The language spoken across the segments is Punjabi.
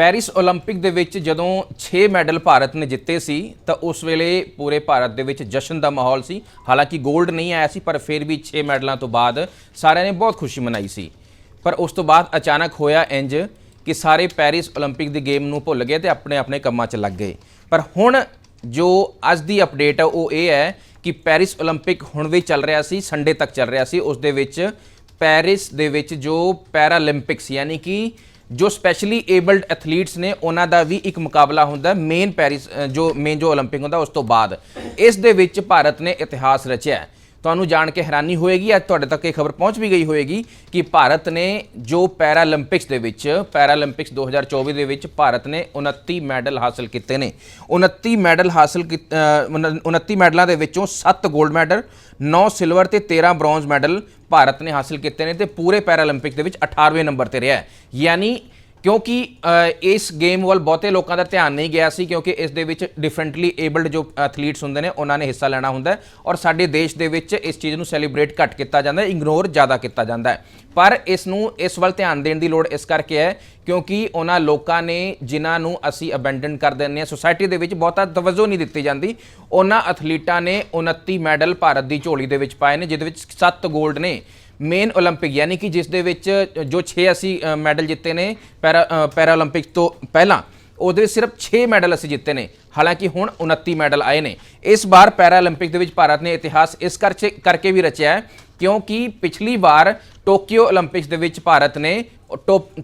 ਪੈਰਿਸ 올림픽 ਦੇ ਵਿੱਚ ਜਦੋਂ 6 ਮੈਡਲ ਭਾਰਤ ਨੇ ਜਿੱਤੇ ਸੀ, ਤਾਂ ਉਸ ਵੇਲੇ ਪੂਰੇ ਭਾਰਤ ਦੇ ਵਿੱਚ ਜਸ਼ਨ ਦਾ ਮਾਹੌਲ ਸੀ। ਹਾਲਾਂਕਿ 골ਡ ਨਹੀਂ ਆਇਆ ਸੀ, ਪਰ ਫਿਰ ਵੀ 6 ਮੈਡਲਾਂ ਤੋਂ ਬਾਅਦ ਸਾਰਿਆਂ ਨੇ ਬਹੁਤ ਖੁਸ਼ੀ ਮਨਾਈ ਸੀ। ਪਰ ਉਸ ਤੋਂ ਬਾਅਦ ਅਚਾਨਕ ਹੋਇਆ ਇੰਜ ਕਿ ਸਾਰੇ ਪੈਰਿਸ 올림픽 ਦੀ ਗੇਮ ਨੂੰ ਭੁੱਲ ਗਏ ਤੇ ਆਪਣੇ ਆਪਣੇ ਕੰਮਾਂ 'ਚ ਲੱਗ ਗਏ। ਪਰ ਹੁਣ ਜੋ ਅੱਜ ਦੀ ਅਪਡੇਟ ਹੈ ਉਹ ਇਹ ਹੈ ਕਿ ਪੈਰਿਸ 올림픽 ਹੁਣ ਵੀ ਚੱਲ ਰਿਹਾ ਸੀ, ਸੰਡੇ ਤੱਕ ਚੱਲ ਰਿਹਾ ਸੀ। ਉਸ ਦੇ ਵਿੱਚ ਪੈਰਿਸ ਦੇ ਵਿੱਚ ਜੋ ਪੈਰਾਲੰਪਿਕਸ, ਯਾਨੀ ਕਿ ਜੋ ਸਪੈਸ਼ਲੀ ਏਬਲਡ ਐਥਲੀਟਸ ਨੇ ਉਹਨਾਂ ਦਾ ਵੀ ਇੱਕ ਮੁਕਾਬਲਾ ਹੁੰਦਾ ਮੇਨ ਪੈਰਿਸ ਅ, ਜੋ ਮੇਨ ਜੋ 올림픽 ਹੁੰਦਾ ਉਸ ਤੋਂ ਬਾਅਦ ਇਸ ਦੇ ਵਿੱਚ ਭਾਰਤ ਨੇ ਇਤਿਹਾਸ ਰਚਿਆ ਹੈ। ਤੁਹਾਨੂੰ ਜਾਣ ਕੇ ਹੈਰਾਨੀ ਹੋਏਗੀ, ਅੱਜ ਤੁਹਾਡੇ ਤੱਕ ਇਹ ਖਬਰ ਪਹੁੰਚ ਵੀ ਗਈ ਹੋਏਗੀ ਕਿ ਭਾਰਤ ਨੇ ਜੋ ਪੈਰਾਲੰਪਿਕਸ ਦੇ ਵਿੱਚ, ਪੈਰਾਲੰਪਿਕਸ 2024 ਦੇ ਵਿੱਚ ਭਾਰਤ ਨੇ 29 ਮੈਡਲ ਹਾਸਲ ਕੀਤੇ ਨੇ 29 ਮੈਡਲ ਹਾਸਲ ਕੀਤ- ਉਨ- 29 ਮੈਡਲਾਂ ਦੇ ਵਿੱਚੋਂ 7 골ਡ ਮੈਡਲ 9 ਸਿਲਵਰ ਤੇ 13 ਬ੍ਰੌਂਜ਼ ਮੈਡਲ ਭਾਰਤ ਨੇ ਹਾਸਲ ਕੀਤੇ ਨੇ ਤੇ ਪੂਰੇ ਪੈਰਾਲੰਪਿਕ ਦੇ ਵਿੱਚ 18ਵੇਂ ਨੰਬਰ ਤੇ ਰਿਹਾ ਹੈ। ਯਾਨੀ ਕਿਉਂਕਿ ਇਸ ਗੇਮ ਵੱਲ ਬਹੁਤੇ ਲੋਕਾਂ ਦਾ ਧਿਆਨ ਨਹੀਂ ਗਿਆ ਸੀ ਕਿਉਂਕਿ ਇਸ ਦੇ ਵਿੱਚ ਡਿਫਰੈਂਟਲੀ ਏਬਲਡ ਜੋ ਐਥਲੀਟਸ ਹੁੰਦੇ ਨੇ, ਉਹਨਾਂ ਨੇ ਹਿੱਸਾ ਲੈਣਾ ਹੁੰਦਾ ਔਰ ਸਾਡੇ ਦੇਸ਼ ਦੇ ਵਿੱਚ ਇਸ ਚੀਜ਼ ਨੂੰ ਸੈਲੀਬ੍ਰੇਟ ਘੱਟ ਕੀਤਾ ਜਾਂਦਾ ਹੈ ਇਗਨੋਰ ਜ਼ਿਆਦਾ ਕੀਤਾ ਜਾਂਦਾ ਹੈ। ਪਰ ਇਸ ਨੂੰ, ਇਸ ਵੱਲ ਧਿਆਨ ਦੇਣ ਦੀ ਲੋੜ ਇਸ ਕਰਕੇ ਹੈ ਕਿਉਂਕਿ ਉਹਨਾਂ ਲੋਕਾਂ ਨੇ, ਜਿਨ੍ਹਾਂ ਨੂੰ ਅਸੀਂ ਅਬੈਂਡਨ ਕਰ ਦਿੰਦੇ ਹਾਂ ਸੋਸਾਇਟੀ ਦੇ ਵਿੱਚ ਬਹੁਤਾ ਤਵੱਜੋ ਨਹੀਂ ਦਿੱਤੀ ਜਾਂਦੀ। ਉਹਨਾਂ ਐਥਲੀਟਾਂ ਨੇ 29 ਮੈਡਲ ਭਾਰਤ ਦੀ ਝੋਲੀ ਦੇ ਵਿੱਚ ਪਾਏ ਨੇ, ਜਿਹਦੇ ਵਿੱਚ 7 골ਡ ਨੇ। ਮੇਨ 올림픽 ਯਾਨੀ ਕਿ ਜਿਸ ਦੇ ਵਿੱਚ ਜੋ 6 ਅਸੀਂ ਮੈਡਲ ਜਿੱਤੇ ਨੇ, ਪੈਰਾ ਪੈਰਾ 올림픽 ਤੋਂ ਪਹਿਲਾਂ, ਉਹਦੇ ਵਿੱਚ ਸਿਰਫ 6 ਮੈਡਲ ਅਸੀਂ ਜਿੱਤੇ ਨੇ। ਹਾਲਾਂਕਿ ਹੁਣ 29 ਮੈਡਲ ਆਏ ਨੇ। ਇਸ ਵਾਰ ਪੈਰਾ 올림픽 ਦੇ ਵਿੱਚ ਭਾਰਤ ਨੇ ਇਤਿਹਾਸ ਇਸ ਕਰਕੇ ਵੀ ਰਚਿਆ ਕਿਉਂਕਿ ਪਿਛਲੀ ਵਾਰ ਟੋਕੀਓ 올림픽ਸ ਦੇ ਵਿੱਚ ਭਾਰਤ ਨੇ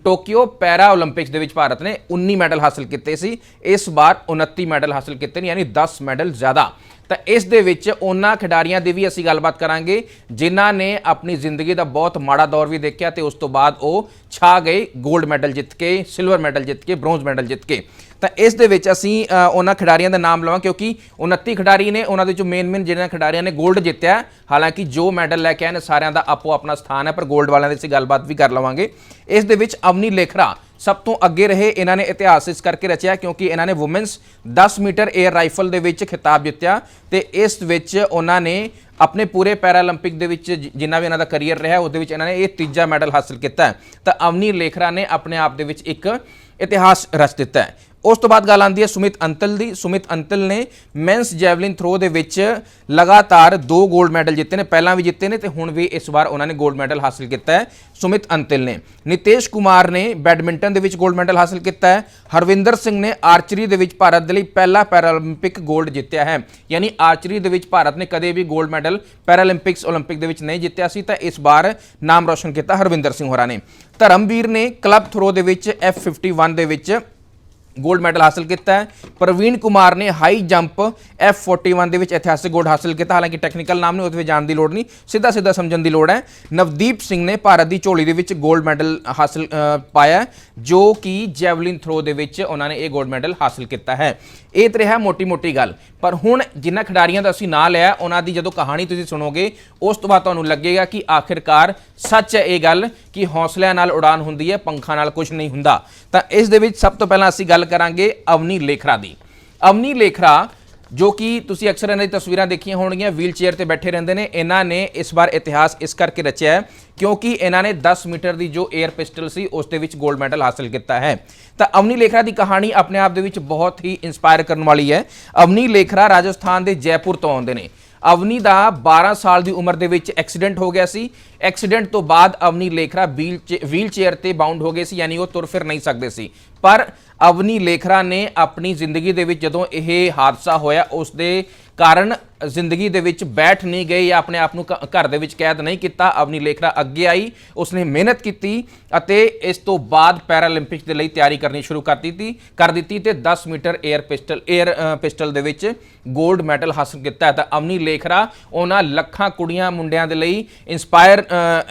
ਟੋਕੀਓ ਪੈਰਾ 올림픽ਸ ਦੇ ਵਿੱਚ ਭਾਰਤ ਨੇ 19 ਮੈਡਲ ਹਾਸਲ ਕੀਤੇ ਸੀ। ਇਸ ਵਾਰ 29 ਮੈਡਲ ਹਾਸਲ ਕੀਤੇ ਨੇ, ਯਾਨੀ 10 ਮੈਡਲ ਜ਼ਿਆਦਾ। ਤਾਂ ਇਸ ਦੇ ਵਿੱਚ ਉਹਨਾਂ ਖਿਡਾਰੀਆਂ ਦੀ ਵੀ ਅਸੀਂ ਗੱਲਬਾਤ ਕਰਾਂਗੇ, ਜਿਨ੍ਹਾਂ ਨੇ ਆਪਣੀ ਜ਼ਿੰਦਗੀ ਦਾ ਬਹੁਤ ਮਾੜਾ ਦੌਰ ਵੀ ਦੇਖਿਆ ਤੇ ਉਸ ਤੋਂ ਬਾਅਦ ਉਹ ਛਾ ਗਏ 골ਡ ਮੈਡਲ ਜਿੱਤ ਕੇ ਸਿਲਵਰ ਮੈਡਲ ਜਿੱਤ ਕੇ ਬ੍ਰੌਂਜ਼ ਮੈਡਲ ਜਿੱਤ ਕੇ। ਤਾਂ ਇਸ ਦੇ ਵਿੱਚ ਅਸੀਂ ਉਹਨਾਂ ਖਿਡਾਰੀਆਂ ਦਾ ਨਾਮ ਲਵਾਂ ਕਿਉਂਕਿ 29 ਖਿਡਾਰੀ ਨੇ, ਉਹਨਾਂ ਦੇ ਵਿੱਚੋਂ ਮੇਨ ਮੇਨ ਜਿਹਨਾਂ ਖਿਡਾਰੀਆਂ ਨੇ 골ਡ ਜਿੱਤਿਆ। ਹਾਲਾਂਕਿ ਜੋ ਮੈਡਲ ਲੈ ਕੇ ਆਏ ਨੇ ਸਾਰਿਆਂ ਦਾ ਆਪੋ ਆਪਣਾ ਸਥਾਨ ਹੈ, ਪਰ 골ਡ ਵਾਲਿਆਂ ਦੀ ਅਸੀਂ ਗੱਲਬਾਤ ਵੀ ਕਰ ਲਵਾਂਗੇ। ਇਸ ਦੇ ਵਿੱਚ ਅਵਨੀ ਲੇਖਰਾ ਸਭ ਤੋਂ ਅੱਗੇ ਰਹੇ ਇਹਨਾਂ ਨੇ ਇਤਿਹਾਸ ਇਸ ਕਰਕੇ ਰਚਿਆ ਕਿਉਂਕਿ ਇਹਨਾਂ ਨੇ ਔਮਨਸ 10 ਮੀਟਰ 에ਅਰ ਰਾਈਫਲ ਦੇ ਵਿੱਚ ਖਿਤਾਬ ਜਿੱਤਿਆ ਤੇ ਇਸ ਵਿੱਚ ਉਹਨਾਂ ਨੇ ਆਪਣੇ ਪੂਰੇ ਪੈਰਾਲੰਪਿਕ ਦੇ ਵਿੱਚ ਜਿੰਨਾ ਵੀ ਇਹਨਾਂ ਦਾ ਕੈਰੀਅਰ ਰਿਹਾ, ਉਹਦੇ ਵਿੱਚ ਇਹਨਾਂ ਨੇ ਇਹ ਤੀਜਾ ਮੈਡਲ ਹਾਸਲ ਕੀਤਾ ਤਾਂ ਅਵਨੀ ਲੇਖਰਾ ਨੇ ਆਪਣੇ ਆਪ ਦੇ ਵਿੱਚ ਇੱਕ ਇਤਿਹਾਸ ਰਚ ਦਿੱਤਾ ਹੈ। ਉਸ ਤੋਂ ਬਾਅਦ ਗੱਲ ਆਉਂਦੀ ਹੈ ਸੁਮਿਤ ਅੰਤਲ ਦੀ। ਸੁਮਿਤ ਅੰਤਲ ਨੇ ਮੈਨਸ ਜੈਵਲਿਨ ਥਰੋ ਦੇ ਵਿੱਚ ਲਗਾਤਾਰ ਦੋ 골ਡ ਮੈਡਲ ਜਿੱਤੇ ਨੇ, ਪਹਿਲਾਂ ਵੀ ਜਿੱਤੇ ਨੇ ਤੇ ਹੁਣ ਵੀ ਇਸ ਵਾਰ ਉਹਨਾਂ ਨੇ 골ਡ ਮੈਡਲ ਹਾਸਲ ਕੀਤਾ ਹੈ ਸੁਮਿਤ ਅੰਤਲ ਨੇ। ਨਿਤੇਸ਼ ਕੁਮਾਰ ਨੇ ਬੈਡਮਿੰਟਨ ਦੇ ਵਿੱਚ 골ਡ ਮੈਡਲ ਹਾਸਲ ਕੀਤਾ ਹੈ। ਹਰਵਿੰਦਰ ਸਿੰਘ ਨੇ ਆਰਚਰੀ ਦੇ ਵਿੱਚ ਭਾਰਤ ਦੇ ਲਈ ਪਹਿਲਾ ਪੈਰਾਲੰਪਿਕ 골ਡ ਜਿੱਤਿਆ ਹੈ। ਯਾਨੀ ਆਰਚਰੀ ਦੇ ਵਿੱਚ ਭਾਰਤ ਨੇ ਕਦੇ ਵੀ 골ਡ ਮੈਡਲ ਪੈਰਾਲੰਪਿਕਸ 올림픽 ਦੇ ਵਿੱਚ ਨਹੀਂ ਜਿੱਤਿਆ ਸੀ, ਤਾਂ ਇਸ ਵਾਰ ਨਾਮ ਰੋਸ਼ਨ ਕੀਤਾ ਹਰਵਿੰਦਰ ਸਿੰਘ ਹੋਰਾਂ ਨੇ। ਧਰਮਵੀਰ ਨੇ ਕਲੱਬ ਥਰੋ ਦੇ ਵਿੱਚ F51 ਦੇ ਵਿੱਚ ਗੋਲਡ ਮੈਡਲ ਹਾਸਲ ਕੀਤਾ ਹੈ। ਪ੍ਰਵੀਨ ਕੁਮਾਰ ਨੇ ਹਾਈ ਜੰਪ F41 ਦੇ ਵਿੱਚ ਇਤਿਹਾਸਿਕ ਗੋਲਡ ਹਾਸਲ ਕੀਤਾ। ਹਾਲਾਂਕਿ ਟੈਕਨੀਕਲ ਨਾਮ ਨੂੰ ਉੱਥੇ ਜਾਣ ਦੀ ਲੋੜ ਨਹੀਂ ਸਿੱਧਾ ਸਿੱਧਾ ਸਮਝਣ ਦੀ ਲੋੜ ਹੈ। ਨਵਦੀਪ ਸਿੰਘ ਨੇ ਭਾਰਤ ਦੀ ਝੋਲੀ ਦੇ ਵਿੱਚ ਗੋਲਡ ਮੈਡਲ ਹਾਸਲ ਪਾਇਆ ਜੋ ਕਿ ਜੈਵਲਿਨ ਥਰੋ ਦੇ ਵਿੱਚ ਉਹਨਾਂ ਨੇ ਇਹ ਗੋਲਡ ਮੈਡਲ ਹਾਸਲ ਕੀਤਾ ਹੈ। ਇਹ ਤੇ ਰਿਹਾ ਮੋਟੀ-ਮੋਟੀ ਗੱਲ। ਪਰ ਹੁਣ ਜਿਨ੍ਹਾਂ ਖਿਡਾਰੀਆਂ ਦਾ ਅਸੀਂ ਨਾਂ ਲਿਆ, ਉਹਨਾਂ ਦੀ ਜਦੋਂ ਕਹਾਣੀ ਤੁਸੀਂ ਸੁਣੋਗੇ, ਉਸ ਤੋਂ ਬਾਅਦ ਤੁਹਾਨੂੰ ਲੱਗੇਗਾ ਕਿ ਆਖਿਰਕਾਰ ਸੱਚ ਹੈ ਇਹ ਗੱਲ ਕਿ ਹੌਸਲਿਆਂ ਨਾਲ ਉਡਾਨ ਹੁੰਦੀ ਹੈ, ਪੰਖਾਂ ਨਾਲ ਕੁਝ ਨਹੀਂ ਹੁੰਦਾ। ਤਾਂ ਇਸ ਦੇ ਵਿੱਚ ਸਭ ਤੋਂ ਪਹਿਲਾਂ ਅਸੀਂ ਗੱਲ ਕਰਾਂਗੇ ਅਵਨੀ ਲੇਖਰਾ ਦੀ। ਅਵਨੀ ਲੇਖਰਾ, ਜੋ ਕਿ ਤੁਸੀਂ ਅਕਸਰ ਇਹਨਾਂ ਦੀ ਤਸਵੀਰਾਂ ਦੇਖੀਆਂ ਹੋਣਗੀਆਂ ਵੀਲ ਚੇਅਰ ਤੇ ਬੈਠੇ ਰਹਿੰਦੇ ਨੇ, ਇਹਨਾਂ ਨੇ ਇਸ ਵਾਰ ਇਤਿਹਾਸ ਇਸ ਕਰਕੇ ਰਚਿਆ ਹੈ ਕਿਉਂਕਿ ਇਹਨਾਂ ਨੇ 10 ਮੀਟਰ ਦੀ ਜੋ 에ਅਰ ਪਿਸਟਲ ਸੀ, ਉਸ ਦੇ ਵਿੱਚ 골ਡ ਮੈਡਲ ਹਾਸਲ ਕੀਤਾ ਹੈ। ਤਾਂ ਅਵਨੀ ਲੇਖਰਾ ਦੀ ਕਹਾਣੀ ਆਪਣੇ ਆਪ ਦੇ ਵਿੱਚ ਬਹੁਤ ਹੀ ਇਨਸਪਾਇਰ ਕਰਨ ਵਾਲੀ ਹੈ। ਅਵਨੀ ਲੇਖਰਾ ਰਾਜਸਥਾਨ ਦੇ ਜੈਪੁਰ ਤੋਂ ਆਉਂਦੇ ਨੇ। ਅਵਨੀ ਦਾ 12 ਸਾਲ ਦੀ ਉਮਰ ਦੇ ਵਿੱਚ ਐਕਸੀਡੈਂਟ ਹੋ ਗਿਆ ਸੀ। ਐਕਸੀਡੈਂਟ ਤੋਂ ਬਾਅਦ Avani Lekhara wheel chair- wheel chair ਤੇ ਬਾਉਂਡ ਹੋ ਗਏ ਸੀ, ਯਾਨੀ ਉਹ ਤੁਰ ਫਿਰ ਨਹੀਂ ਸਕਦੇ ਸੀ। ਪਰ ਅਵਨੀ ਲੇਖਰਾ ਨੇ ਆਪਣੀ ਜ਼ਿੰਦਗੀ ਦੇ ਵਿੱਚ ਜਦੋਂ ਇਹ ਹਾਦਸਾ ਹੋਇਆ, ਉਸ ਦੇ ਕਾਰਨ ਜ਼ਿੰਦਗੀ ਦੇ ਵਿੱਚ ਬੈਠ ਨਹੀਂ ਗਈ ਜਾਂ ਆਪਣੇ ਆਪ ਨੂੰ ਘਰ ਦੇ ਵਿੱਚ ਕੈਦ ਨਹੀਂ ਕੀਤਾ ਅਵਨੀ ਲੇਖਰਾ ਅੱਗੇ ਆਈ, ਉਸਨੇ ਮਿਹਨਤ ਕੀਤੀ ਅਤੇ ਇਸ ਤੋਂ ਬਾਅਦ ਪੈਰਾਲੰਪਿਕਸ ਦੇ ਲਈ ਤਿਆਰੀ ਕਰਨੀ ਸ਼ੁਰੂ ਕਰ ਦਿੱਤੀ ਕਰ ਦਿੱਤੀ ਤੇ 10 metre air pistol air pistol ਦੇ ਵਿੱਚ ਗੋਲਡ ਮੈਡਲ ਹਾਸਲ ਕੀਤਾ ਤਾਂ ਅਵਨੀ ਲੇਖਰਾ, ਉਹਨਾਂ ਲੱਖਾਂ ਕੁੜੀਆਂ ਮੁੰਡਿਆਂ ਦੇ ਲਈ ਇਨਸਪਾਇਰ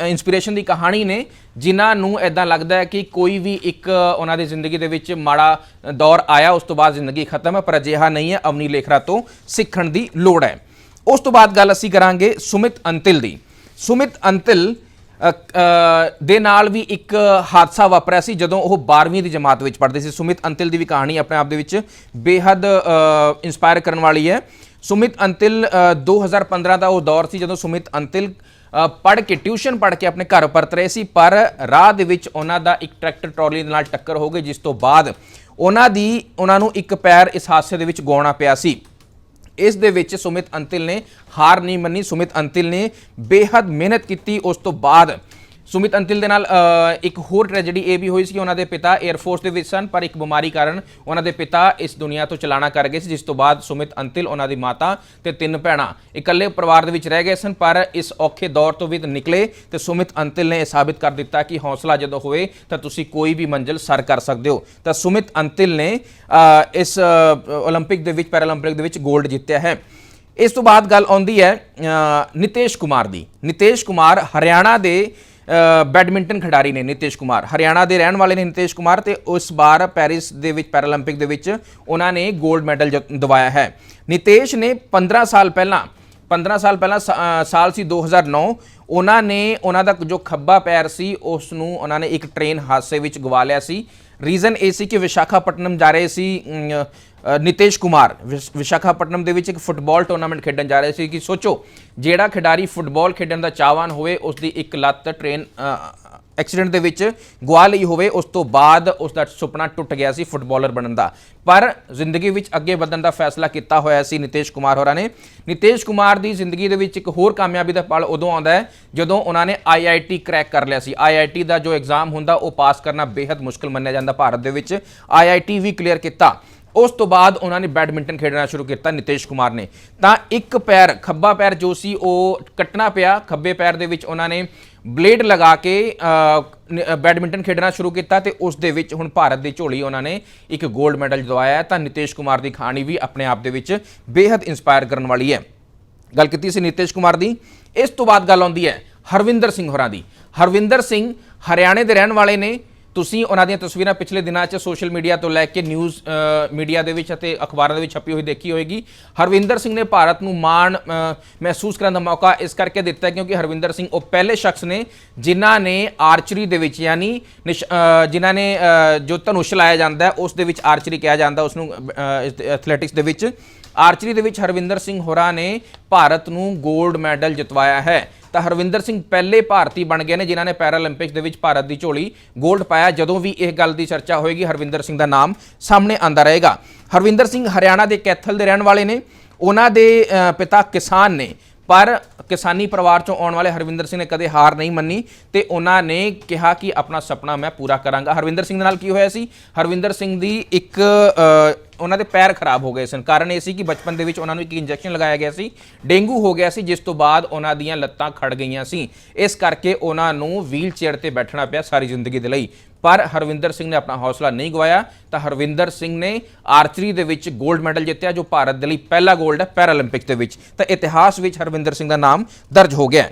ਇਨਸਪੀਰੇਸ਼ਨ ਦੀ ਕਹਾਣੀ ਨੇ, ਜਿਨ੍ਹਾਂ ਨੂੰ ਐਦਾਂ ਲੱਗਦਾ ਹੈ ਕਿ ਕੋਈ ਵੀ ਇੱਕ ਉਹਨਾਂ ਦੀ ਜ਼ਿੰਦਗੀ ਦੇ ਵਿੱਚ ਮਾੜਾ ਦੌਰ ਆਇਆ, ਉਸ ਤੋਂ ਬਾਅਦ ਜ਼ਿੰਦਗੀ ਖਤਮ ਹੈ, ਪਰ ਅਜਿਹਾ ਨਹੀਂ ਹੈ ਅਵਨੀ ਲੇਖਰਾ ਤੋਂ ਸਿੱਖਣ ਦੀ ਲੋੜ ਹੈ। ਉਸ ਤੋਂ ਬਾਅਦ ਗੱਲ ਅਸੀਂ ਕਰਾਂਗੇ ਸੁਮਿਤ ਅੰਤਿਲ ਦੀ। ਸੁਮਿਤ ਅੰਤਿਲ ਦੇ ਨਾਲ ਵੀ ਇੱਕ ਹਾਦਸਾ ਵਾਪਰਿਆ ਸੀ ਜਦੋਂ ਉਹ 12ਵੀਂ ਦੀ ਜਮਾਤ ਵਿੱਚ ਪੜ੍ਹਦੇ ਸੀ। ਸੁਮਿਤ ਅੰਤਿਲ ਦੀ ਵੀ ਕਹਾਣੀ ਆਪਣੇ ਆਪ ਦੇ ਵਿੱਚ ਬੇਹੱਦ ਇਨਸਪਾਇਰ ਕਰਨ ਵਾਲੀ ਹੈ। ਸੁਮਿਤ ਅੰਤਿਲ ਅ, 2015 ਦਾ ਉਹ ਦੌਰ ਸੀ ਜਦੋਂ ਸੁਮਿਤ ਅੰਤਿਲ ਪੜ੍ਹ ਕੇ ਟਿਊਸ਼ਨ ਪੜ੍ਹ ਕੇ ਆਪਣੇ ਘਰ ਪਰਤ ਰਹੇ ਸੀ ਪਰ ਰਾਹ ਦੇ ਵਿੱਚ ਉਹਨਾਂ ਦਾ ਇੱਕ ਟਰੈਕਟਰ ਟਰਾਲੀ ਦੇ ਨਾਲ ਟੱਕਰ ਹੋ ਗਈ ਜਿਸ ਤੋਂ ਬਾਅਦ ਉਹਨਾਂ ਦੀ ਉਹਨਾਂ ਨੂੰ ਇੱਕ ਪੈਰ ਇਸ ਹਾਦਸੇ ਦੇ ਵਿੱਚ ਗਵਾਉਣਾ ਪਿਆ ਸੀ। ਇਸ ਦੇ ਵਿੱਚ ਸੁਮਿਤ ਅੰਤਿਲ ਨੇ ਹਾਰ ਨਹੀਂ ਮੰਨੀ। ਸੁਮਿਤ ਅੰਤਿਲ ਨੇ ਬੇਹੱਦ ਮਿਹਨਤ ਕੀਤੀ। ਉਸ ਤੋਂ ਬਾਅਦ ਸੁਮਿਤ ਅੰਤਿਲ ਦੇ ਨਾਲ ਇੱਕ ਹੋਰ ਟ੍ਰੈਜੇਡੀ ਇਹ ਵੀ ਹੋਈ ਸੀ ਉਹਨਾਂ ਦੇ ਪਿਤਾ 에ਅਰਫੋਰਸ ਦੇ ਵਿੱਚ ਸਨ, ਪਰ ਇੱਕ ਬਿਮਾਰੀ ਕਾਰਨ ਉਹਨਾਂ ਦੇ ਪਿਤਾ ਇਸ ਦੁਨੀਆ ਤੋਂ ਚਲਾਣਾ ਕਰ ਗਏ ਸੀ, ਜਿਸ ਤੋਂ ਬਾਅਦ ਸੁਮਿਤ ਅੰਤਿਲ ਉਹਨਾਂ ਦੀ ਮਾਤਾ ਤੇ ਤਿੰਨ ਭੈਣਾਂ ਇਕੱਲੇ ਪਰਿਵਾਰ ਦੇ ਵਿੱਚ ਰਹਿ ਗਏ ਸਨ, ਪਰ ਇਸ ਔਖੇ ਦੌਰ ਤੋਂ ਵੀ ਨਿਕਲੇ ਤੇ ਸੁਮਿਤ ਅੰਤਿਲ ਨੇ ਇਹ ਸਾਬਿਤ ਕਰ ਦਿੱਤਾ ਕਿ ਹੌਸਲਾ ਜਦੋਂ ਹੋਵੇ ਤਾਂ ਤੁਸੀਂ ਕੋਈ ਵੀ ਮੰਜ਼ਿਲ ਸਰ ਕਰ ਸਕਦੇ ਹੋ। ਤਾਂ ਸੁਮਿਤ ਅੰਤਿਲ ਨੇ ਇਸ 올림픽 ਦੇ ਵਿੱਚ ਪੈਰਾਲੰਪਿਕ ਦੇ ਵਿੱਚ 골ਡ ਜਿੱਤਿਆ ਹੈ। ਇਸ ਤੋਂ ਬਾਅਦ ਗੱਲ ਆਉਂਦੀ ਹੈ ਨਿਤੇਸ਼ ਕੁਮਾਰ ਦੀ। ਨਿਤੇਸ਼ ਕੁਮਾਰ ਹਰਿਆਣਾ ਦੇ ਬੈਡਮਿੰਟਨ ਖਿਡਾਰੀ ਨੇ ਨਿਤੇਸ਼ ਕੁਮਾਰ। ਹਰਿਆਣਾ ਦੇ ਰਹਿਣ ਵਾਲੇ ਨੇ ਨਿਤੇਸ਼ ਕੁਮਾਰ ਤੇ ਉਸ ਵਾਰ ਪੈਰਿਸ ਦੇ ਵਿੱਚ, ਪੈਰਾਲੰਪਿਕ ਦੇ ਵਿੱਚ ਉਹਨਾਂ ਨੇ 골ਡ ਮੈਡਲ ਜ- ਦਿਵਾਇਆ ਹੈ। ਨਿਤੇਸ਼ ਨੇ 15 ਸਾਲ ਪਹਿਲਾਂ 15 ਸਾਲ ਪਹਿਲਾਂ ਸਾ- ਸਾਲ ਸੀ 2009 ਉਹਨਾਂ ਨੇ, ਉਹਨਾਂ ਦਾ ਜੋ ਖੱਬਾ ਪੈਰ ਸੀ, ਉਸ ਨੂੰ ਉਹਨਾਂ ਨੇ ਇੱਕ ਟ੍ਰੇਨ ਹਾਦਸੇ ਵਿੱਚ ਗਵਾ ਲਿਆ ਸੀ। ਰੀਜ਼ਨ ਇਹ ਸੀ ਕਿ ਵਿਸ਼ਾਖਾਪਟਨਮ ਜਾ ਰਹੇ ਸੀ ਨਿਤੇਸ਼ ਕੁਮਾਰ। ਵਿਸ਼- ਵਿਸ਼ਾਖਾਪਟਨਮ ਦੇ ਵਿੱਚ ਇੱਕ ਫੁੱਟਬਾਲ ਟੂਰਨਾਮੈਂਟ ਖੇਡਣ ਜਾ ਰਹੇ ਸੀ ਕਿ ਸੋਚੋ, ਜਿਹੜਾ ਖਿਡਾਰੀ ਫੁੱਟਬਾਲ ਖੇਡਣ ਦਾ ਚਾਹਵਾਨ ਹੋਵੇ ਉਸ ਦੀ ਇੱਕ ਲੱਤ ਟ੍ਰੇਨ ਐਕਸੀਡੈਂਟ ਦੇ ਵਿੱਚ ਗਵਾ ਲਈ ਹੋਵੇ, ਉਸ ਤੋਂ ਬਾਅਦ ਉਸ ਦਾ ਸੁਪਨਾ ਟੁੱਟ ਗਿਆ ਸੀ ਫੁੱਟਬਾਲਰ ਬਣਨ ਦਾ। ਪਰ ਜ਼ਿੰਦਗੀ ਵਿੱਚ ਅੱਗੇ ਵਧਣ ਦਾ ਫੈਸਲਾ ਕੀਤਾ ਹੋਇਆ ਸੀ ਨਿਤੇਸ਼ ਕੁਮਾਰ ਹੋਰਾਂ ਨੇ। ਨਿਤੇਸ਼ ਕੁਮਾਰ ਦੀ ਜ਼ਿੰਦਗੀ ਦੇ ਵਿੱਚ ਇੱਕ ਹੋਰ ਕਾਮਯਾਬੀ ਦਾ ਪਲ ਉਦੋਂ ਆਉਂਦਾ ਹੈ, ਜਦੋਂ ਉਹਨਾਂ ਨੇ ਆਈਆਈਟੀ ਕ੍ਰੈਕ ਕਰ ਲਿਆ ਸੀ। ਆਈਆਈਟੀ ਦਾ ਜੋ ਐਗਜ਼ਾਮ ਹੁੰਦਾ, ਉਹ ਪਾਸ ਕਰਨਾ ਬੇहद ਮੁਸ਼ਕਲ ਮੰਨਿਆ ਜਾਂਦਾ ਭਾਰਤ ਦੇ ਵਿੱਚ। ਆਈਆਈਟੀ ਵੀ ਕਲੀਅਰ ਕੀਤਾ। ਉਸ ਤੋਂ ਬਾਅਦ ਉਹਨਾਂ ਨੇ ਬੈਡਮਿੰਟਨ ਖੇਡਣਾ ਸ਼ੁਰੂ ਕੀਤਾ ਨਿਤੇਸ਼ ਕੁਮਾਰ ਨੇ। ਤਾਂ ਇੱਕ ਪੈਰ, ਖੱਬਾ ਪੈਰ ਜੋ ਸੀ, ਉਹ ਕੱਟਣਾ ਪਿਆ। ਖੱਬੇ ਪੈਰ ਦੇ ਵਿੱਚ ਉਹਨਾਂ ਨੇ ਬਲੇਡ ਲਗਾ ਕੇ ਬੈਡਮਿੰਟਨ ਖੇਡਣਾ ਸ਼ੁਰੂ ਕੀਤਾ ਤੇ ਉਸ ਦੇ ਵਿੱਚ ਹੁਣ ਭਾਰਤ ਦੀ ਝੋਲੀ ਉਹਨਾਂ ਨੇ ਇੱਕ 골ਡ ਮੈਡਲ ਜਿਵਾਇਆ ਤਾਂ ਨਿਤੇਸ਼ ਕੁਮਾਰ ਦੀ ਕਹਾਣੀ ਵੀ ਆਪਣੇ ਆਪ ਦੇ ਵਿੱਚ ਬੇहद ਇਨਸਪਾਇਰ ਕਰਨ ਵਾਲੀ ਹੈ। ਗੱਲ ਕੀਤੀ ਸੀ ਨਿਤੇਸ਼ ਕੁਮਾਰ ਦੀ, ਇਸ ਤੋਂ ਬਾਅਦ ਗੱਲ ਆਉਂਦੀ ਹੈ ਹਰਵਿੰਦਰ ਸਿੰਘ ਹੋਰਾਂ ਦੀ। ਹਰਵਿੰਦਰ ਸਿੰਘ ਹਰਿਆਣੇ ਦੇ ਰਹਿਣ ਵਾਲੇ ਨੇ। ਤੁਸੀਂ ਉਹਨਾਂ ਦੀਆਂ ਤਸਵੀਰਾਂ ਪਿਛਲੇ ਦਿਨਾਂ 'ਚ ਸੋਸ਼ਲ ਮੀਡੀਆ ਤੋਂ ਲੈ ਕੇ ਨਿਊਜ਼ ਮੀਡੀਆ ਦੇ ਵਿੱਚ ਅਤੇ ਅਖਬਾਰਾਂ ਦੇ ਵਿੱਚ ਛਪੀ ਹੋਈ ਦੇਖੀ ਹੋਏਗੀ। ਹਰਵਿੰਦਰ ਸਿੰਘ ਨੇ ਭਾਰਤ ਨੂੰ ਮਾਣ ਮਹਿਸੂਸ ਕਰਨ ਦਾ ਮੌਕਾ ਇਸ ਕਰਕੇ ਦਿੱਤਾ ਕਿਉਂਕਿ ਹਰਵਿੰਦਰ ਸਿੰਘ ਉਹ ਪਹਿਲੇ ਸ਼ਖਸ ਨੇ ਜਿਨ੍ਹਾਂ ਨੇ ਆਰਚਰੀ ਦੇ ਵਿੱਚ ਯਾਨੀ ਨਿਸ਼- ਜਿਨ੍ਹਾਂ ਨੇ ਜੋ ਧਨੁਸ਼ ਲਾਇਆ ਜਾਂਦਾ, ਉਸ ਦੇ ਵਿੱਚ ਆਰਚਰੀ ਕਿਹਾ ਜਾਂਦਾ, ਉਸ ਨੂੰ ਐਥਲੈਟਿਕਸ ਦੇ ਵਿੱਚ। ਆਰਚਰੀ ਦੇ ਵਿੱਚ ਹਰਵਿੰਦਰ ਸਿੰਘ ਹੋਰਾ ਨੇ ਭਾਰਤ ਨੂੰ 골ਡ ਮੈਡਲ ਜਿਤਵਾਇਆ ਹੈ। ਤਾਂ ਹਰਵਿੰਦਰ ਸਿੰਘ ਪਹਿਲੇ ਭਾਰਤੀ ਬਣ ਗਏ ਨੇ, ਜਿਨ੍ਹਾਂ ਨੇ ਪੈਰਾਲੰਪਿਕਸ ਦੇ ਵਿੱਚ ਭਾਰਤ ਦੀ ਝੋਲੀ 골ਡ ਪਾਇਆ। ਜਦੋਂ ਵੀ ਇਹ ਗੱਲ ਦੀ ਚਰਚਾ ਹੋਏਗੀ, ਹਰਵਿੰਦਰ ਸਿੰਘ ਦਾ ਨਾਮ ਸਾਹਮਣੇ ਆਂਦਾ ਰਹੇਗਾ। ਹਰਵਿੰਦਰ ਸਿੰਘ ਹਰਿਆਣਾ ਦੇ ਕੈਥਲ ਦੇ ਰਹਿਣ ਵਾਲੇ ਨੇ। ਉਹਨਾਂ ਦੇ ਪਿਤਾ ਕਿਸਾਨ ਨੇ। ਪਰ ਕਿਸਾਨੀ ਪਰਿਵਾਰ ਚੋਂ ਆਉਣ ਵਾਲੇ ਹਰਵਿੰਦਰ ਸਿੰਘ ਨੇ ਕਦੇ ਹਾਰ ਨਹੀਂ ਮੰਨੀ ਤੇ ਉਹਨਾਂ ਨੇ ਕਿਹਾ ਕਿ ਆਪਣਾ ਸੁਪਨਾ ਮੈਂ ਪੂਰਾ ਕਰਾਂਗਾ। ਹਰਵਿੰਦਰ ਸਿੰਘ ਦੇ ਨਾਲ ਕੀ ਹੋਇਆ ਸੀ? ਹਰਵਿੰਦਰ ਸਿੰਘ ਦੀ ਇੱਕ ਉਹਨਾਂ ਦੇ ਪੈਰ ਖਰਾਬ ਹੋ ਗਏ ਸਨ। ਕਾਰਨ ਇਹ ਸੀ ਕਿ ਬਚਪਨ ਦੇ ਵਿੱਚ ਉਹਨਾਂ ਨੂੰ ਇੱਕ ਇੰਜੈਕਸ਼ਨ ਲਗਾਇਆ ਗਿਆ ਸੀ, ਡੇਂਗੂ ਹੋ ਗਿਆ ਸੀ, ਜਿਸ ਤੋਂ ਬਾਅਦ ਉਹਨਾਂ ਦੀਆਂ ਲੱਤਾਂ ਖੜ ਗਈਆਂ ਸੀ। ਇਸ ਕਰਕੇ ਉਹਨਾਂ ਨੂੰ ਵੀਲ ਚੇਅਰ ਤੇ ਬੈਠਣਾ ਪਿਆ ਸਾਰੀ ਜ਼ਿੰਦਗੀ ਦੇ ਲਈ। ਪਰ ਹਰਵਿੰਦਰ ਸਿੰਘ ਨੇ ਆਪਣਾ ਹੌਸਲਾ ਨਹੀਂ ਗਵਾਇਆ। ਤਾਂ ਹਰਵਿੰਦਰ ਸਿੰਘ ਨੇ ਆਰਚਰੀ ਦੇ ਵਿੱਚ 골ਡ ਮੈਡਲ ਜਿੱਤਿਆ, ਜੋ ਭਾਰਤ ਦੇ ਲਈ ਪਹਿਲਾ 골ਡ ਹੈ ਪੈਰਾਲੰਪਿਕ ਦੇ ਵਿੱਚ। ਤਾਂ ਇਤਿਹਾਸ ਵਿੱਚ ਹਰਵਿੰਦਰ ਸਿੰਘ ਦਾ ਨਾਮ ਦਰਜ ਹੋ ਗਿਆ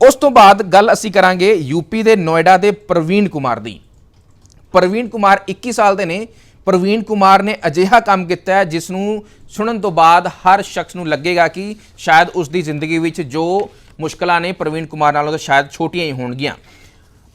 ਉਸ ਤੋਂ ਬਾਅਦ ਗੱਲ ਅਸੀਂ ਕਰਾਂਗੇ ਯੂਪੀ ਦੇ ਨੋਇਡਾ ਦੇ ਪ੍ਰਵੀਨ ਕੁਮਾਰ ਦੀ। ਪ੍ਰਵੀਨ ਕੁਮਾਰ 21 ਸਾਲ ਦੇ ਨੇ। ਪ੍ਰਵੀਨ ਕੁਮਾਰ ਨੇ ਅਜਿਹਾ ਕੰਮ ਕੀਤਾ ਹੈ, ਜਿਸ ਨੂੰ ਸੁਣਨ ਤੋਂ ਬਾਅਦ ਹਰ ਸ਼ਖਸ ਨੂੰ ਲੱਗੇਗਾ ਕਿ ਸ਼ਾਇਦ ਉਸ ਦੀ ਜ਼ਿੰਦਗੀ ਵਿੱਚ ਜੋ ਮੁਸ਼ਕਲਾਂ ਨੇ ਪ੍ਰਵੀਨ ਕੁਮਾਰ ਨਾਲੋਂ ਤਾਂ ਸ਼ਾਇਦ ਛੋਟੀਆਂ ਹੀ ਹੋਣਗੀਆਂ।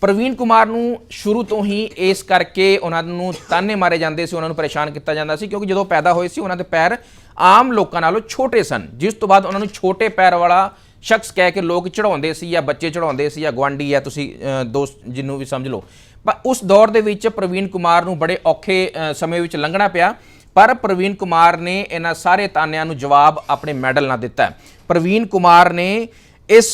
ਪ੍ਰਵੀਨ ਕੁਮਾਰ ਨੂੰ ਸ਼ੁਰੂ ਤੋਂ ਹੀ ਇਸ ਕਰਕੇ ਉਹਨਾਂ ਨੂੰ ਤਾਨੇ ਮਾਰੇ ਜਾਂਦੇ ਸੀ, ਉਹਨਾਂ ਨੂੰ ਪਰੇਸ਼ਾਨ ਕੀਤਾ ਜਾਂਦਾ ਸੀ, ਕਿਉਂਕਿ ਜਦੋਂ ਪੈਦਾ ਹੋਏ ਸੀ, ਉਹਨਾਂ ਦੇ ਪੈਰ ਆਮ ਲੋਕਾਂ ਨਾਲੋਂ ਛੋਟੇ ਸਨ। ਜਿਸ ਤੋਂ ਬਾਅਦ ਉਹਨਾਂ ਨੂੰ ਛੋਟੇ ਪੈਰ ਵਾਲਾ ਸ਼ਖਸ ਕਹਿ ਕੇ ਲੋਕ ਚੜਾਉਂਦੇ ਸੀ ਜਾਂ ਬੱਚੇ ਚੜਾਉਂਦੇ ਸੀ ਜਾਂ ਗਵਾਂਢੀ ਜਾਂ ਤੁਸੀਂ ਦੋਸਤ ਜਿਹਨੂੰ ਵੀ ਸਮਝ ਲਓ। ਪਰ ਉਸ ਦੌਰ ਦੇ ਵਿੱਚ ਪ੍ਰਵੀਨ ਕੁਮਾਰ ਨੂੰ ਬੜੇ ਔਖੇ ਸਮੇਂ ਵਿੱਚ ਲੰਘਣਾ ਪਿਆ। ਪਰ ਪ੍ਰਵੀਨ ਕੁਮਾਰ ਨੇ ਇਹਨਾਂ ਸਾਰੇ ਤਾਨਿਆਂ ਨੂੰ ਜਵਾਬ ਆਪਣੇ ਮੈਡਲ ਨਾਲ ਦਿੱਤਾ ਪ੍ਰਵੀਨ ਕੁਮਾਰ ਨੇ ਇਸ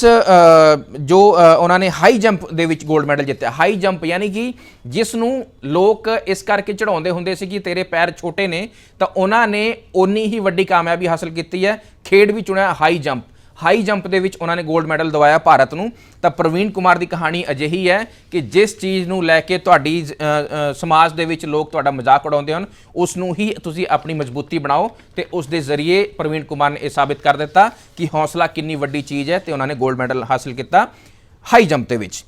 ਜੋ ਉਹਨਾਂ ਨੇ ਹਾਈ ਜੰਪ ਦੇ ਵਿੱਚ 골ਡ ਮੈਡਲ ਜਿੱਤਿਆ। ਹਾਈ ਜੰਪ ਯਾਨੀ ਕਿ ਜਿਸ ਨੂੰ ਲੋਕ ਇਸ ਕਰਕੇ ਚੜਾਉਂਦੇ ਹੁੰਦੇ ਸੀ ਕਿ ਤੇਰੇ ਪੈਰ ਛੋਟੇ ਨੇ, ਤਾਂ ਉਹਨਾਂ ਨੇ ਓਨੀ ਹੀ ਵੱਡੀ ਕਾਮਯਾਬੀ ਹਾਸਲ ਕੀਤੀ ਹੈ। ਖੇਡ ਵੀ ਚੁਣਿਆ ਹਾਈ ਜੰਪ। ਹਾਈ ਜੰਪ ਦੇ ਵਿੱਚ ਉਹਨਾਂ ਨੇ 골ਡ ਮੈਡਲ ਦਵਾਇਆ ਭਾਰਤ ਨੂੰ। ਤਾਂ ਪ੍ਰਵੀਨ ਕੁਮਾਰ ਦੀ ਕਹਾਣੀ ਅਜਿਹੀ ਹੈ ਕਿ ਜਿਸ ਚੀਜ਼ ਨੂੰ ਲੈ ਕੇ ਤੁਹਾਡੀ ਸਮਾਜ ਦੇ ਵਿੱਚ ਲੋਕ ਤੁਹਾਡਾ ਮਜ਼ਾਕ ਉਡਾਉਂਦੇ ਹਨ ਉਸ ਨੂੰ ਹੀ ਤੁਸੀਂ ਆਪਣੀ ਮਜ਼ਬੂਤੀ ਬਣਾਓ ਤੇ ਉਸ ਦੇ ਜ਼ਰੀਏ ਪ੍ਰਵੀਨ ਕੁਮਾਰ ਨੇ ਇਹ ਸਾਬਿਤ ਕਰ ਦਿੱਤਾ ਕਿ ਹੌਸਲਾ ਕਿੰਨੀ ਵੱਡੀ ਚੀਜ਼ ਹੈ ਤੇ ਉਹਨਾਂ ਨੇ 골ਡ ਮੈਡਲ ਹਾਸਲ ਕੀਤਾ ਹਾਈ ਜੰਪ ਦੇ ਵਿੱਚ।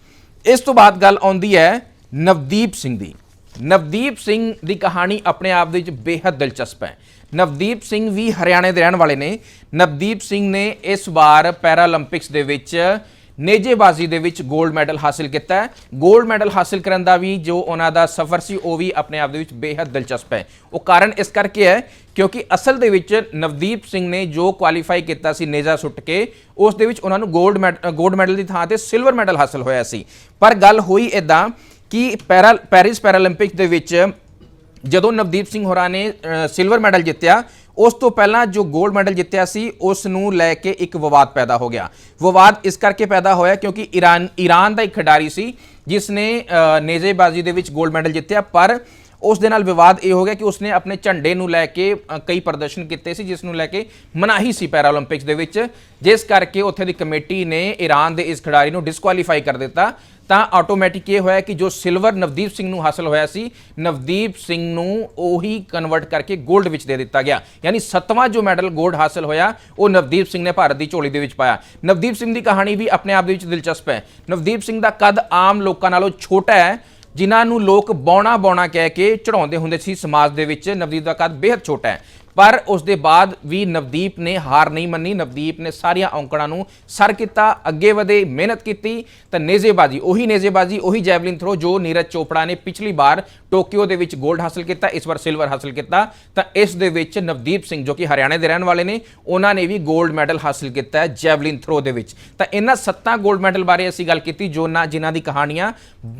ਇਸ ਤੋਂ ਬਾਅਦ ਗੱਲ ਆਉਂਦੀ ਹੈ ਨਵਦੀਪ ਸਿੰਘ ਦੀ। ਨਵਦੀਪ ਸਿੰਘ ਦੀ ਕਹਾਣੀ ਆਪਣੇ ਆਪ ਦੇ ਵਿੱਚ ਬੇਹੱਦ ਦਿਲਚਸਪ ਹੈ। ਨਵਦੀਪ ਸਿੰਘ ਵੀ ਹਰਿਆਣੇ ਦੇ ਰਹਿਣ ਵਾਲੇ ਨੇ। ਨਵਦੀਪ ਸਿੰਘ ਨੇ ਇਸ ਵਾਰ ਪੈਰਾਲੰਪਿਕਸ ਦੇ ਵਿੱਚ ਨੇਜੇਬਾਜ਼ੀ ਦੇ ਵਿੱਚ 골ਡ ਮੈਡਲ ਹਾਸਲ ਕੀਤਾ ਹੈ। 골ਡ ਮੈਡਲ ਹਾਸਲ ਕਰਨ ਦਾ ਵੀ ਜੋ ਉਹਨਾਂ ਦਾ ਸਫ਼ਰ ਸੀ, ਉਹ ਵੀ ਆਪਣੇ ਆਪ ਦੇ ਵਿੱਚ ਬੇਹੱਦ ਦਿਲਚਸਪ ਹੈ। ਉਹ ਕਾਰਨ ਇਸ ਕਰਕੇ ਹੈ ਕਿਉਂਕਿ ਅਸਲ ਦੇ ਵਿੱਚ ਨਵਦੀਪ ਸਿੰਘ ਨੇ ਜੋ ਕੁਆਲੀਫਾਈ ਕੀਤਾ ਸੀ ਨੇਜਾ ਸੁੱਟ ਕੇ, ਉਸ ਦੇ ਵਿੱਚ ਉਹਨਾਂ ਨੂੰ 골ਡ ਮੈਡਲ 골ਡ ਮੈਡਲ ਦੀ ਥਾਂ ਤੇ ਸਿਲਵਰ ਮੈਡਲ ਹਾਸਲ ਹੋਇਆ ਸੀ। ਪਰ ਗੱਲ ਹੋਈ ਇਦਾਂ ਕਿ ਪੈਰਾ ਪੈਰਿਸ ਪੈਰਾਲੰਪਿਕ ਦੇ ਵਿੱਚ ਜਦੋਂ ਨਵਦੀਪ ਸਿੰਘ ਹੋਰਾਂ ਨੇ ਸਿਲਵਰ ਮੈਡਲ ਜਿੱਤਿਆ, ਉਸ ਤੋਂ ਪਹਿਲਾਂ ਜੋ 골ਡ ਮੈਡਲ ਜਿੱਤਿਆ ਸੀ, ਉਸ ਨੂੰ ਲੈ ਕੇ ਇੱਕ ਵਿਵਾਦ ਪੈਦਾ ਹੋ ਗਿਆ। ਵਿਵਾਦ ਇਸ ਕਰਕੇ ਪੈਦਾ ਹੋਇਆ ਕਿਉਂਕਿ ਈਰਾਨ ਈਰਾਨ ਦਾ ਇੱਕ ਖਿਡਾਰੀ ਸੀ ਜਿਸ ਨੇ ਨੇਜ਼ੇਬਾਜ਼ੀ ਦੇ ਵਿੱਚ 골ਡ ਮੈਡਲ ਜਿੱਤਿਆ, ਪਰ ਉਸ ਦੇ ਨਾਲ ਵਿਵਾਦ ਇਹ ਹੋ ਗਿਆ ਕਿ ਉਸਨੇ ਆਪਣੇ ਝੰਡੇ ਨੂੰ ਲੈ ਕੇ ਕਈ ਪ੍ਰਦਰਸ਼ਨ ਕੀਤੇ ਸੀ, ਜਿਸ ਨੂੰ ਲੈ ਕੇ ਮਨਾਹੀ ਸੀ ਪੈਰਾਲੰਪਿਕਸ ਦੇ ਵਿੱਚ। ਜਿਸ ਕਰਕੇ ਉੱਥੇ ਦੀ ਕਮੇਟੀ ਨੇ ਈਰਾਨ ਦੇ ਇਸ ਖਿਡਾਰੀ ਨੂੰ ਡਿਸਕੁਆਲੀਫਾਈ ਕਰ ਦਿੱਤਾ। ਤਾਂ ਆਟੋਮੈਟਿਕ ਇਹ ਹੋਇਆ ਕਿ ਜੋ ਸਿਲਵਰ ਨਵਦੀਪ ਸਿੰਘ ਨੂੰ ਹਾਸਲ ਹੋਇਆ ਸੀ, ਨਵਦੀਪ ਸਿੰਘ ਨੂੰ ਉਹੀ ਕਨਵਰਟ ਕਰਕੇ 골ਡ ਵਿੱਚ ਦੇ ਦਿੱਤਾ ਗਿਆ। ਯਾਨੀ ਸੱਤਵਾਂ ਜੋ ਮੈਡਲ 골ਡ ਹਾਸਲ ਹੋਇਆ, ਉਹ ਨਵਦੀਪ ਸਿੰਘ ਨੇ ਭਾਰਤ ਦੀ ਝੋਲੀ ਦੇ ਵਿੱਚ ਪਾਇਆ। ਨਵਦੀਪ ਸਿੰਘ ਦੀ ਕਹਾਣੀ ਵੀ ਆਪਣੇ ਆਪ ਦੇ ਵਿੱਚ ਦਿਲਚਸਪ ਹੈ। ਨਵਦੀਪ ਸਿੰਘ ਦਾ ਕਦ ਆਮ ਲੋਕਾਂ ਨਾਲੋਂ ਛੋਟਾ ਹੈ, ਜਿਨ੍ਹਾਂ ਨੂੰ ਲੋਕ ਬੌਣਾ ਬੌਣਾ ਕਹਿ ਕੇ ਚੜਾਉਂਦੇ ਹੁੰਦੇ ਸੀ ਸਮਾਜ ਦੇ ਵਿੱਚ, ਨਵਦੀਪ ਦਾ ਕਦ ਬੇਹੱਦ ਛੋਟਾ ਹੈ। ਪਰ ਉਸ ਦੇ ਬਾਅਦ ਵੀ ਨਵਦੀਪ ਨੇ ਹਾਰ ਨਹੀਂ ਮੰਨੀ। ਨਵਦੀਪ ਨੇ ਸਾਰੀਆਂ ਔਂਕੜਾਂ ਨੂੰ ਸਰ ਕੀਤਾ, ਅੱਗੇ ਵਧੇ, ਮਿਹਨਤ ਕੀਤੀ। ਤਾਂ ਨੇਜ਼ੇਬਾਜ਼ੀ, ਉਹੀ ਨੇਜ਼ੇਬਾਜ਼ੀ, ਉਹੀ ਜੈਵਲਿਨ ਥਰੋ ਜੋ ਨੀਰਜ ਚੋਪੜਾ ਨੇ ਪਿਛਲੀ ਵਾਰ ਟੋਕੀਓ ਦੇ ਵਿੱਚ 골ਡ ਹਾਸਲ ਕੀਤਾ, ਇਸ ਵਾਰ ਸਿਲਵਰ ਹਾਸਲ ਕੀਤਾ। ਤਾਂ ਇਸ ਦੇ ਵਿੱਚ ਨਵਦੀਪ ਸਿੰਘ ਜੋ ਕਿ ਹਰਿਆਣੇ ਦੇ ਰਹਿਣ ਵਾਲੇ ਨੇ, ਉਹਨਾਂ ਨੇ ਵੀ 골ਡ ਮੈਡਲ ਹਾਸਲ ਕੀਤਾ ਹੈ ਜੈਵਲਿਨ ਥਰੋ ਦੇ ਵਿੱਚ। ਤਾਂ ਇਹਨਾਂ ਸੱਤਾਂ 골ਡ ਮੈਡਲ ਬਾਰੇ ਅਸੀਂ ਗੱਲ ਕੀਤੀ, ਜੋ ਨਾ ਜਿਨ੍ਹਾਂ ਦੀ ਕਹਾਣੀਆਂ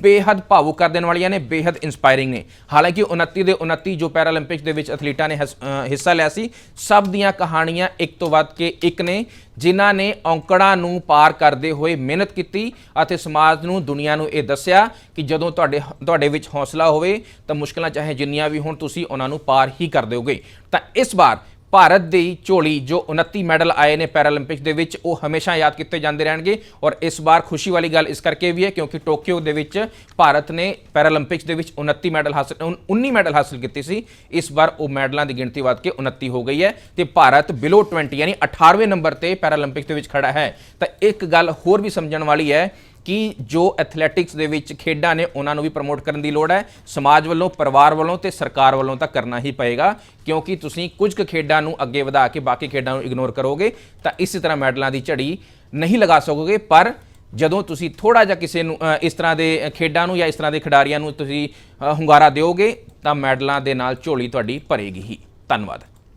ਬੇਹੱਦ ਭਾਵੁਕ ਕਰ ਦੇਣ ਵਾਲੀਆਂ ਨੇ, ਬੇਹੱਦ ਇਨਸਪਾਇਰਿੰਗ ਨੇ। ਹਾਲਾਂਕਿ 29 ਦੇ 29 ਜੋ ਪੈਰਾਲੰਪਿਕਸ ਦੇ ਵਿੱਚ ਅਥਲੀਟਾਂ ਨੇ ਹਿੱਸਾ ਹਿੱਸਾ ਲਿਆ ਸੀ। ਸਭ ਦੀਆਂ ਕਹਾਣੀਆਂ ਇੱਕ ਤੋਂ ਵੱਧ ਕੇ ਇੱਕ ਨੇ, ਜਿਨ੍ਹਾਂ ਨੇ ਔਂਕੜਾਂ ਨੂੰ ਪਾਰ ਕਰਦੇ ਹੋਏ ਮਿਹਨਤ ਕੀਤੀ ਅਤੇ ਸਮਾਜ ਨੂੰ, ਦੁਨੀਆ ਨੂੰ ਇਹ ਦੱਸਿਆ ਕਿ ਜਦੋਂ ਤੁਹਾਡੇ ਤੁਹਾਡੇ ਵਿੱਚ ਹੌਸਲਾ ਹੋਵੇ ਤਾਂ ਮੁਸ਼ਕਲਾਂ ਚਾਹੇ ਜਿੰਨੀਆਂ ਵੀ ਹੋਣ, ਤੁਸੀਂ ਉਹਨਾਂ ਨੂੰ ਪਾਰ ਹੀ ਕਰ ਦਿਓਗੇ। ਤਾਂ ਇਸ ਵਾਰ ਭਾਰਤ ਦੀ ਝੋਲੀ ਜੋ 29 ਮੈਡਲ ਆਏ ਨੇ ਪੈਰਾਲੰਪਿਕਸ ਦੇ ਵਿੱਚ, ਉਹ ਹਮੇਸ਼ਾ ਯਾਦ ਕੀਤੇ ਜਾਂਦੇ ਰਹਿਣਗੇ ਔਰ ਇਸ ਵਾਰ ਖੁਸ਼ੀ ਵਾਲੀ ਗੱਲ ਇਸ ਕਰਕੇ ਵੀ ਹੈ ਕਿਉਂਕਿ ਟੋਕੀਓ ਦੇ ਵਿੱਚ ਭਾਰਤ ਨੇ ਪੈਰਾਲੰਪਿਕਸ ਦੇ ਵਿੱਚ 29 ਮੈਡਲ ਹਾਸਲ, ਉਨ- 19 ਮੈਡਲ ਹਾਸਲ ਕੀਤੀ ਸੀ। ਇਸ ਵਾਰ ਉਹ ਮੈਡਲਾਂ ਦੀ ਗਿਣਤੀ ਵੱਧ ਕੇ 29 ਹੋ ਗਈ ਹੈ ਤੇ ਭਾਰਤ ਬਿਲੋ 20 ਯਾਨੀ 18ਵੇਂ ਨੰਬਰ ਤੇ ਪੈਰਾਲੰਪਿਕਸ ਦੇ ਵਿੱਚ ਖੜਾ ਹੈ। ਤਾਂ ਇੱਕ ਗੱਲ ਹੋਰ ਵੀ ਸਮਝਣ ਵਾਲੀ ਹੈ ਕਿ ਜੋ ਐਥਲੈਟਿਕਸ ਦੇ ਵਿੱਚ ਖੇਡਾਂ ਨੇ, ਉਹਨਾਂ ਨੂੰ ਵੀ ਪ੍ਰਮੋਟ ਕਰਨ ਦੀ ਲੋੜ ਹੈ। ਸਮਾਜ ਵੱਲੋਂ, ਪਰਿਵਾਰ ਵੱਲੋਂ ਤੇ ਸਰਕਾਰ ਵੱਲੋਂ ਤਾਂ ਕਰਨਾ ਹੀ ਪਏਗਾ, ਕਿਉਂਕਿ ਤੁਸੀਂ ਕੁਝ ਕੁ ਖੇਡਾਂ ਨੂੰ ਅੱਗੇ ਵਧਾ ਕੇ ਬਾਕੀ ਖੇਡਾਂ ਨੂੰ ਇਗਨੋਰ ਕਰੋਗੇ, ਤਾਂ ਇਸੇ ਤਰ੍ਹਾਂ ਮੈਡਲਾਂ ਦੀ ਝੜੀ ਨਹੀਂ ਲਗਾ ਸਕੋਗੇ। ਪਰ ਜਦੋਂ ਤੁਸੀਂ ਥੋੜਾ ਜਿਹਾ ਕਿਸੇ ਨੂੰ ਇਸ ਤਰ੍ਹਾਂ ਦੇ ਖੇਡਾਂ ਨੂੰ ਜਾਂ ਇਸ ਤਰ੍ਹਾਂ ਦੇ ਖਿਡਾਰੀਆਂ ਨੂੰ ਤੁਸੀਂ ਹੁੰਗਾਰਾ ਦਿਓਗੇ, ਤਾਂ ਮੈਡਲਾਂ ਦੇ ਨਾਲ ਝੋਲੀ ਤੁਹਾਡੀ ਭਰੇਗੀ ਹੀ। ਧੰਨਵਾਦ।